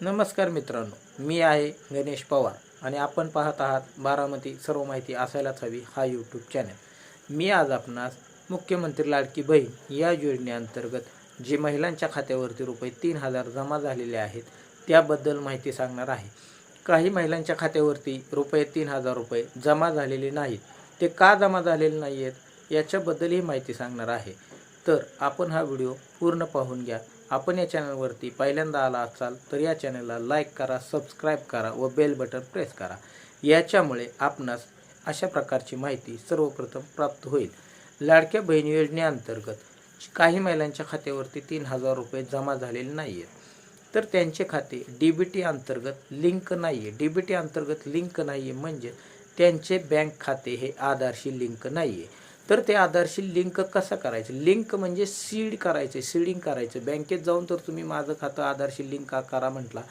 नमस्कार मित्रांनो मी आहे गणेश पवार आणि आपण पाहत आहात बारामती सर्व माहिती असायलाच हवी हा यूट्यूब चॅनल मी आज आपणास मुख्यमंत्री लाडकी बहीण या योजनेअंतर्गत जे महिलांच्या खात्यावरती रुपये तीन हजार जमा झालेले आहेत त्याबद्दल माहिती सांगणार आहे. काही महिलांच्या खात्यावरती रुपये तीन हजार रुपये जमा झालेले नाहीत. ते का जमा झालेले नाही आहेत याच्याबद्दलही माहिती सांगणार आहे. तर आपण हा व्हिडिओ पूर्ण पाहून घ्या. आपण या चॅनलवरती पहिल्यांदा आला असाल तर या चॅनलला लाईक करा सबस्क्राईब करा व बेल बटन प्रेस करा. याच्यामुळे आपणास अशा प्रकारची माहिती सर्वप्रथम प्राप्त होईल. लाडक्या बहीण योजनेअंतर्गत काही महिलांच्या खात्यावरती तीन हजार रुपये जमा झालेले नाही आहेत तर त्यांचे खाते डी बी टी अंतर्गत लिंक नाही आहे डी बी टी अंतर्गत लिंक नाही आहे म्हणजे त्यांचे बँक खाते हे आधारशी लिंक नाही आहे तर ते आधारशी लिंक कसं म्हणजे करायचं? लिंक म्हणजे सीड करायचं सीडिंग करायचं. बँकेत जाऊन तर तुम्ही माझं खातं आधारशी लिंक करा म्हटला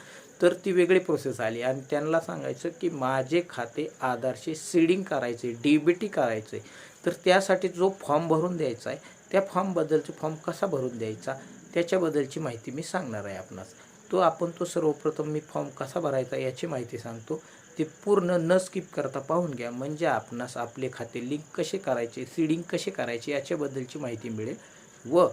तर ती वेगळी प्रोसेस आली. आणि त्यांना सांगायचं की माझे खाते आधारशी सीडिंग करायचे डी बी टी करायचे तर त्यासाठी जो फॉर्म भरून द्यायचा आहे त्या फॉर्मबद्दलचा फॉर्म कसा भरून द्यायचा त्याच्याबद्दलची माहिती मी सांगणार आहे आपणास. तो आपण तो सर्वप्रथम मी फॉर्म कसा भरायचा याची माहिती सांगतो. ते पूर्ण न स्किप करता पाहून घ्या. म्हणजे आपणास आपले खाते लिंक कसे करायचे सीडिंग कसे करायचे याच्याबद्दलची माहिती मिळेल. व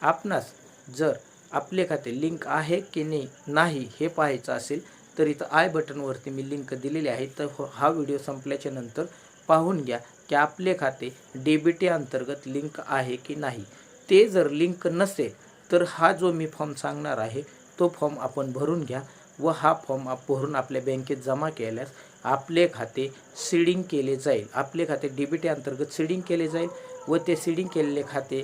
आपणास जर आपले खाते लिंक आहे की नाही नाही हे पाहायचं असेल तर इथं आय बटनवरती मी लिंक दिलेली आहे. तर हो- हा व्हिडिओ संपल्याच्या नंतर पाहून घ्या की आपले खाते डेबिटी अंतर्गत लिंक आहे की नाही. ते जर लिंक नसेल तर हा जो मी फॉर्म सांगणार आहे तो फॉर्म आपण भरून घ्या. व हा फॉर्म आप भरून आपल्या बँकेत जमा केल्यास आपले खाते सीडिंग केले जाईल. आपले खाते डी बी टी अंतर्गत सीडिंग केले जाईल व ते सीडिंग केलेले खाते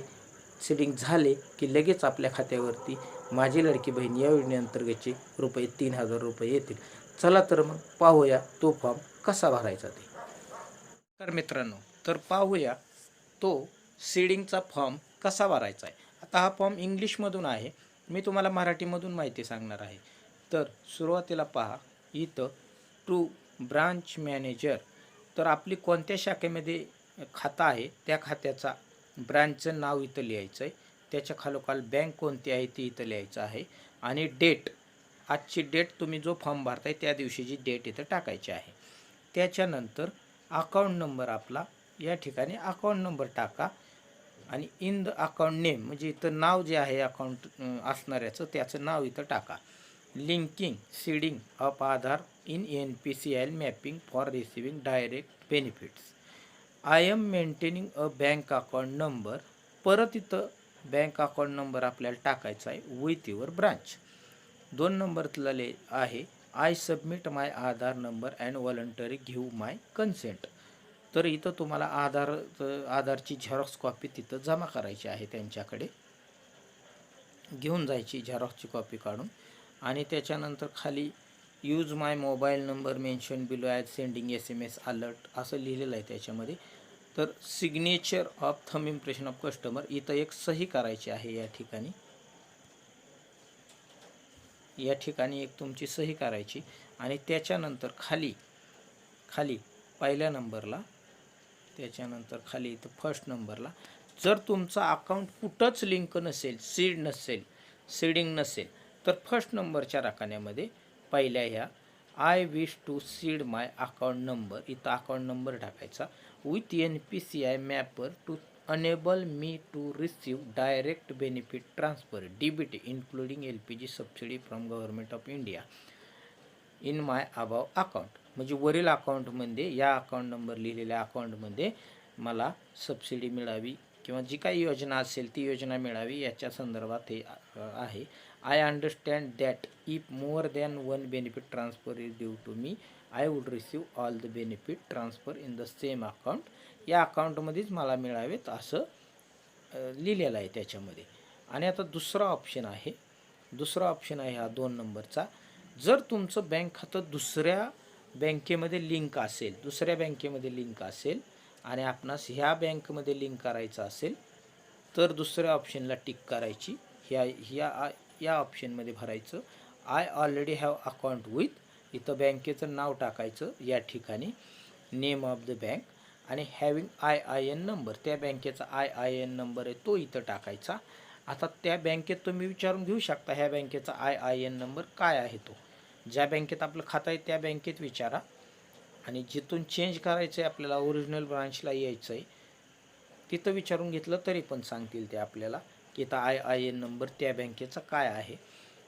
सीडिंग झाले की लगेच आपल्या खात्यावरती माझी लडकी बहीण या योजनेअंतर्गतचे रुपये तीन हजार रुपये येतील. चला तर मग पाहूया तो फॉर्म कसा भरायचा ते. तर मित्रांनो तर पाहूया तो सीडिंगचा फॉर्म कसा भरायचा आहे. आता हा फॉर्म इंग्लिशमधून आहे. मी तुम्हाला मराठीमधून माहिती सांगणार आहे. तर सुरुवातीला पहा. इथं टू ब्रांच मॅनेजर तर आपली कोणत्या शाखेमध्ये खातं आहे? त्या खात्याचा ब्रँचचं नाव इथं लिहायचं आहे त्याच्या खालोखाल बँक कोणती आहे ती इथं लिहायचं आहे. आणि डेट आजची डेट तुम्ही जो फॉर्म भरताय त्या दिवशीची डेट इथं टाकायची आहे. त्याच्यानंतर अकाउंट नंबर आपला या ठिकाणी अकाउंट नंबर टाका. आणि इन द अकाउंट नेम म्हणजे इथं नाव जे आहे अकाउंट असणाऱ्याचं त्याचं नाव इथं टाका. Linking seeding of Aadhaar in N P C L mapping for receiving direct benefits I am maintaining a bank account number परत इथं बँक अकाउंट नंबर आपल्याला टाकायचा आहे विथ युअर ब्रांच दोन नंबर ले आहे. I submit my Aadhaar number and voluntary give my consent तर इथं तुम्हाला आधार आधारची झेरॉक्स कॉपी तिथं जमा करायची आहे त्यांच्याकडे. घेऊन जायची झेरॉक्सची कॉपी काढून. आणि त्याच्यानंतर खाली use my mobile number mention below as sending S M S alert असं लिहिलेलं आहे त्याच्यामध्ये. तर signature of thumb impression of customer इथं एक सही करायची आहे या ठिकाणी. या ठिकाणी एक तुमची सही करायची. आणि त्याच्यानंतर खाली खाली पहिल्या नंबरला त्याच्यानंतर खाली इथं फर्स्ट नंबरला जर तुमचा अकाउंट कुठंच लिंक नसेल सीड नसेल सीडिंग नसेल तर फर्स्ट नंबरच्या राखाण्यामध्ये पहिल्या ह्या I wish to seed my account number इथं अकाउंट नंबर टाकायचा. With N P C I mapper to enable me to receive direct benefit transfer D B T including L P G subsidy from government of India in my above account म्हणजे वरील अकाउंटमध्ये या account number लिहिलेल्या अकाउंटमध्ये मला subsidy मिळावी किंवा जी काही योजना असेल ती योजना मिळावी याच्या संदर्भात हे आहे. I understand that if more than one benefit transfer is due to me I would receive all the benefit transfer in the same account या अकाउंटमध्येच मला मिळावेत असं लिहिलेलं आहे त्याच्यामध्ये. आणि आता दुसरा ऑप्शन आहे. दुसरा ऑप्शन आहे हा दोन नंबरचा जर तुमचं बँक खातं दुसऱ्या बँकेमध्ये लिंक असेल दुसऱ्या बँकेमध्ये लिंक असेल आणि आपणास ह्या बँकमध्ये लिंक करायचं असेल तर दुसऱ्या ऑप्शनला टिक करायची. ह्या ह्या या ऑप्शनमध्ये भरायचं. I already have account with इथं बँकेचं नाव टाकायचं या ठिकाणी. नेम ऑफ द बँक आणि having I I N number त्या बँकेचा आय आय एन नंबर आहे तो इथं टाकायचा. आता त्या बँकेत तुम्ही विचारून घेऊ शकता ह्या बँकेचा आय आय एन नंबर काय आहे तो? ज्या बँकेत आपलं खातं आहे त्या बँकेत विचारा. आणि जिथून चेंज करायचं आहे आपल्याला ओरिजिनल ब्रांचला यायचं आहे तिथं विचारून घेतलं तरी पण सांगतील ते आपल्याला. की आता आय आय एन नंबर त्या बँकेचा काय आहे?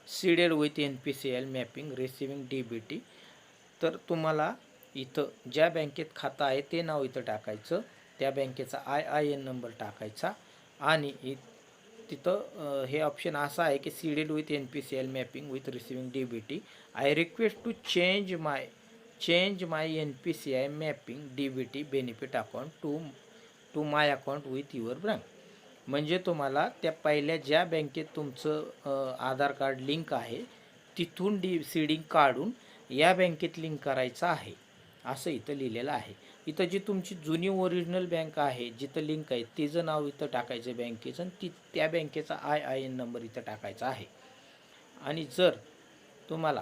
Seeded with N P C L mapping receiving D B T. तर तुम्हाला इथं ज्या बँकेत खातं आहे ते नाव इथं टाकायचं. त्या बँकेचा आय आय एन नंबर टाकायचा. आणि इ तिथं हे ऑप्शन असं आहे की seeded with N P C L mapping with receiving D B T. I request to change my change my N P C I mapping D B T benefit account to to my account with your bank म्हणजे तुम्हाला त्या पहिल्या ज्या बँकेत तुमचं आधार card link आहे तिथून D seeding काढून या बँकेत लिंक करायचं आहे. असं इथं लिहिलेलं आहे. इथं जी तुमची जुनी ओरिजिनल बँक आहे जिथं लिंक आहे तिचं नाव इथं टाकायचं बँकेचं आणि ती त्या बँकेचा आय आय एन नंबर इथं टाकायचा आहे. आणि जर तुम्हाला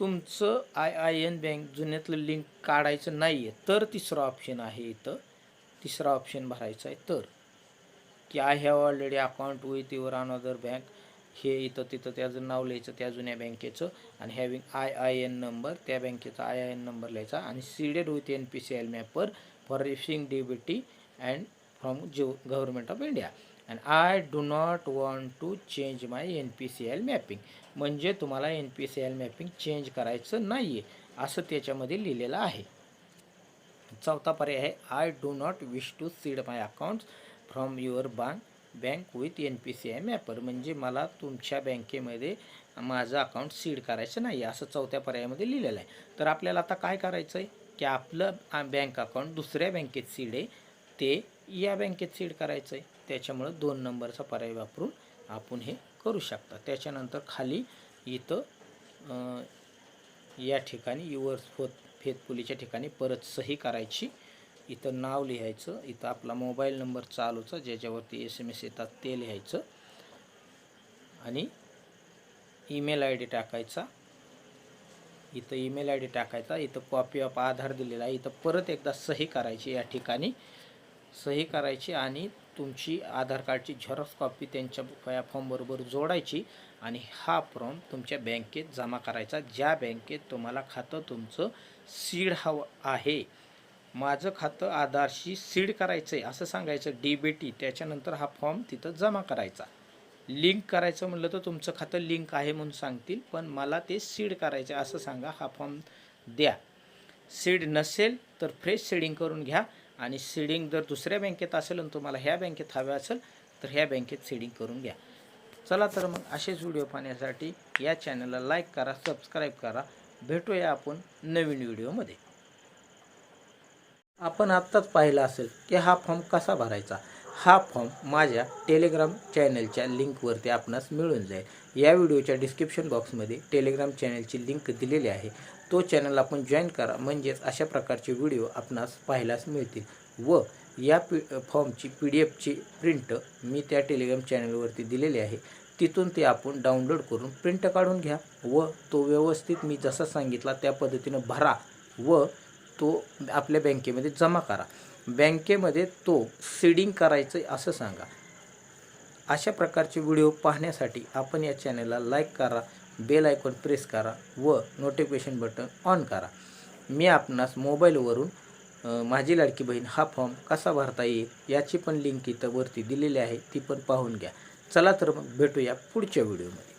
तुमचं आय आय एन बँक जुन्यातलं लिंक काढायचं नाही आहे तर तिसरं ऑप्शन आहे इथं. तिसरा ऑप्शन भरायचा आहे तर. की I have already account with your another bank हे इथं तिथं त्याचं नाव लिहायचं त्या जुन्या बँकेचं. आणि having I I N number त्या बँकेचा आय आय एन नंबर लिहायचा. आणि seeded with N P C L mapper for receiving D B T and from जो government of India and I do not want to change my N P C L mapping म्हणजे तुम्हाला N P C L mapping change करायचं नाही आहे असं त्याच्यामध्ये लिहिलेलं आहे. चौथा पर्याय आहे I do not wish to seed my accounts from your bank bank with N P C I mapper म्हणजे मला तुमच्या बँकेमध्ये माझं अकाउंट सीड करायचं नाही. असं चौथ्या पर्यायामध्ये लिहिलेलं आहे. तर आपल्याला आता काय करायचं आहे? की आपलं बँक अकाउंट दुसऱ्या बँकेत सीड आहे. ते या बँकेत सीड करायचं आहे. त्याच्यामुळं दोन नंबरचा पर्याय वापरून आपण हे करू शकता. त्याच्यानंतर खाली इथं या ठिकाणी युअर फोत फेतपुलीच्या ठिकाणी परत सही करायची इथं नाव लिहायचं इथं आपला मोबाईल नंबर चालूचा ज्याच्यावरती एस एम एस येतात ते लिहायचं. आणि ईमेल आय डी टाकायचा. इथं ईमेल आय डी टाकायचा इथं कॉपी ऑफ आधार दिलेला आहे. इथं परत एकदा सही करायची या ठिकाणी. सही करायची आणि तुमची आधार कार्डची झेरॉक्स कॉपी त्यांच्या या फॉर्मबरोबर जोडायची आणि हा फॉर्म तुमच्या बँकेत जमा करायचा. ज्या बँकेत तुम्हाला खातं तुमचं सीड हवं आहे माझं खातं आधारशी सीड करायचं आहे असं सांगायचं डी बी टी त्याच्यानंतर हा फॉर्म तिथं जमा करायचा. लिंक करायचं म्हणलं तर तुमचं खातं लिंक आहे म्हणून सांगतील पण मला ते सीड करायचं आहे असं सांगा हा फॉर्म द्या. सीड नसेल तर फ्रेश सीडिंग करून घ्या आणि सीडिंग जर दुसऱ्या बँकेत असेल आणि तुम्हाला ह्या बँकेत हव्या असेल तर ह्या बँकेत सीडिंग करून घ्या. चला तर मग असेच व्हिडिओ पाहण्यासाठी या चॅनलला लाईक करा सबस्क्राईब करा. भेटूया आपण नवीन व्हिडिओमध्ये. आपण आत्ताच पाहिलं असेल की हा फॉर्म कसा भरायचा? हा फॉर्म माझ्या टेलिग्राम चॅनलच्या लिंकवरती आपणास मिळून जाईल. या व्हिडिओच्या डिस्क्रिप्शन बॉक्समध्ये टेलिग्राम चॅनलची लिंक दिलेली आहे. तो चॅनल आपण जॉईन करा. म्हणजेच अशा प्रकारचे व्हिडिओ आपणास पाहायलाच मिळतील व या पी फॉर्मची पी डी एफची प्रिंट मी त्या टेलिग्राम चॅनलवरती दिलेली आहे. तिथून ते आपण डाउनलोड करून प्रिंट काढून घ्या व तो व्यवस्थित मी जसा सांगितला त्या पद्धतीनं भरा व तो आपल्या बँकेमध्ये जमा करा. बँकेमध्ये तो सीडिंग करायचं आहे असं सांगा. अशा प्रकारचे व्हिडिओ पाहण्यासाठी आपण या चॅनलला लाईक करा बेल आयकॉन प्रेस करा व नोटिफिकेशन बटन ऑन करा. मी आपणास मोबाईलवरून माझी लाडकी बहीण हा फॉर्म कसा भरता येईल याची पण लिंक इथं वरती दिलेली आहे ती पण पाहून घ्या. चला तर मग भेटूया पुढच्या व्हिडिओमध्ये.